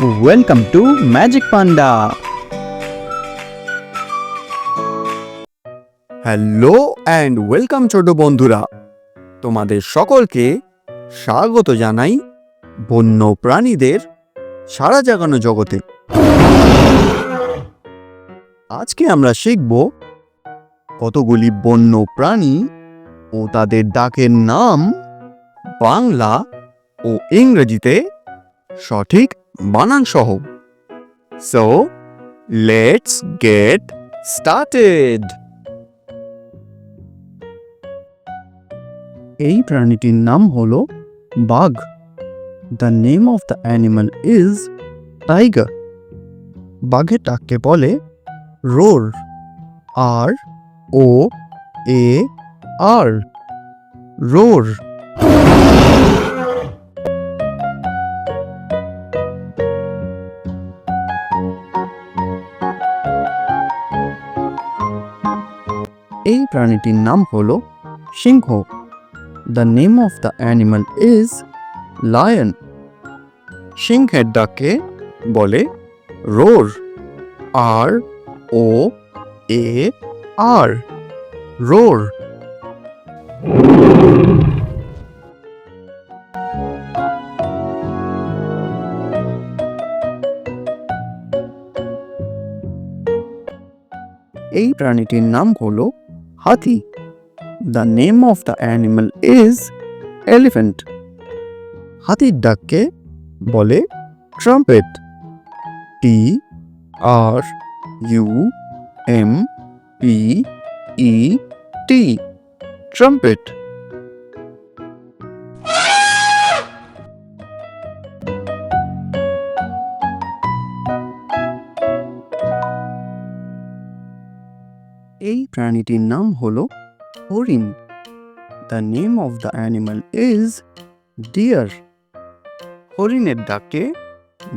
Welcome to Magic Panda hello and welcome ছোট বন্ধুরা। তোমাদের সকলকে স্বাগত জানাই বন্য প্রাণীদের সারা জাগানো জগতে। আজকে আমরা শিখব কতগুলি বন্য প্রাণী ও তাদের ডাকের নাম বাংলা ও ইংরেজিতে সঠিক বানান সহ সো লেটস গেট স্টার্টেড এই প্রাণীটির নাম হল বাঘ। The name of the animal is tiger বাঘের ডাককে বলে রোর আর ও এ আর রোর এই প্রাণীটির নাম হল সিংহ। The name of the animal is lion সিংহের ডাকে বলে রোর। আর ও এ আর রোর। এই প্রাণীটির নাম হলো হাতি the name of the animal is elephant. হাতির ডাককে বলে trumpet T R U M P E T trumpet এই প্রাণীটির নাম হল হরিণ। The name of the animal is deer হরিণের ডাকে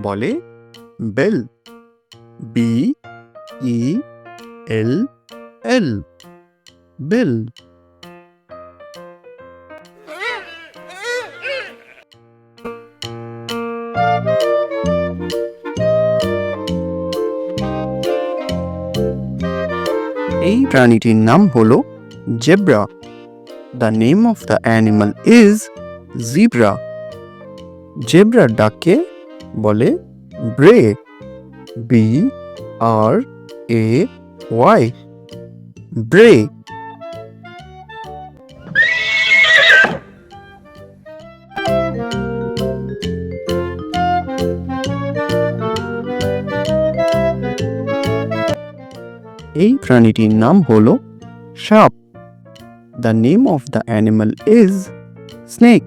বলে bell. B E L L bell. এই প্রাণীটির নাম হল zebra. The name of the animal is zebra জেব্রার ডাককে বলে bray. B R A Y ব্রে। এই প্রাণীটির নাম হল সাপ। The name of the animal is snake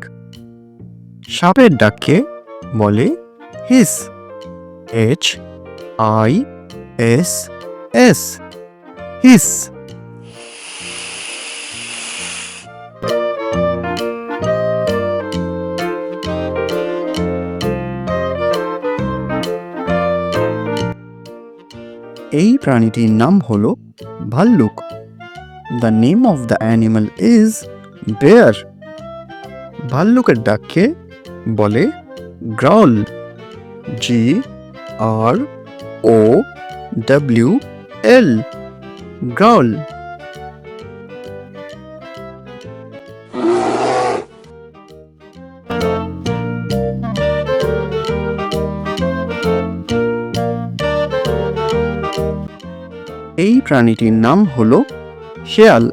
সাপের ডাককে বলে hiss H I S S hiss এই প্রাণীটির নাম হল ভাল্লুক। The name of the animal is bear ভাল্লুকের ডাককে বলে growl G R O W L growl এই প্রাণীটির নাম হল শেয়াল।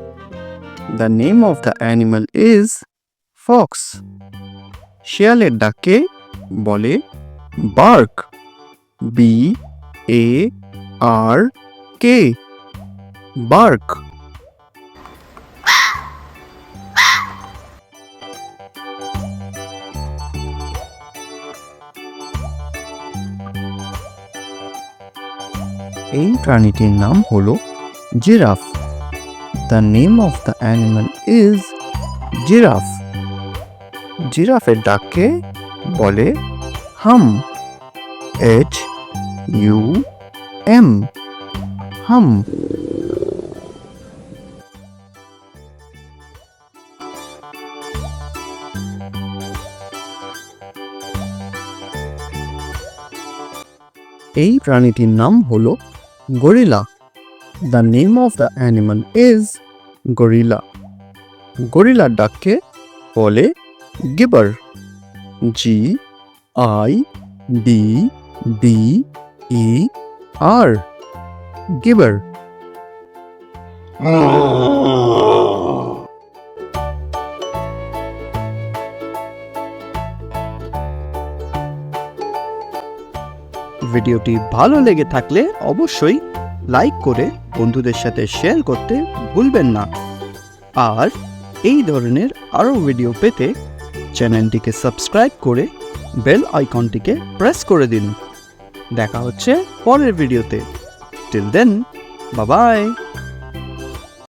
The name of the animal is fox শেয়ালের ডাকে বলে bark B A R K bark এই প্রাণীটির নাম হলো giraffe. The name of the animal is giraffe জিরাফের ডাককে বলে হাম। এইচ ইউ এম হাম। এই প্রাণীটির নাম হলো gorilla the name of the animal is gorilla গরিলার ডাককে বলে gibber. G I D B E R gibber. ভিডিওটি ভালো লেগে থাকলে অবশ্যই লাইক করে বন্ধুদের সাথে শেয়ার করতে ভুলবেন না। আর এই ধরনের আরও ভিডিও পেতে চ্যানেলটিকে সাবস্ক্রাইব করে বেল আইকনটিকে প্রেস করে দিন। দেখা হচ্ছে পরের ভিডিওতে। টিল দেন বাবাই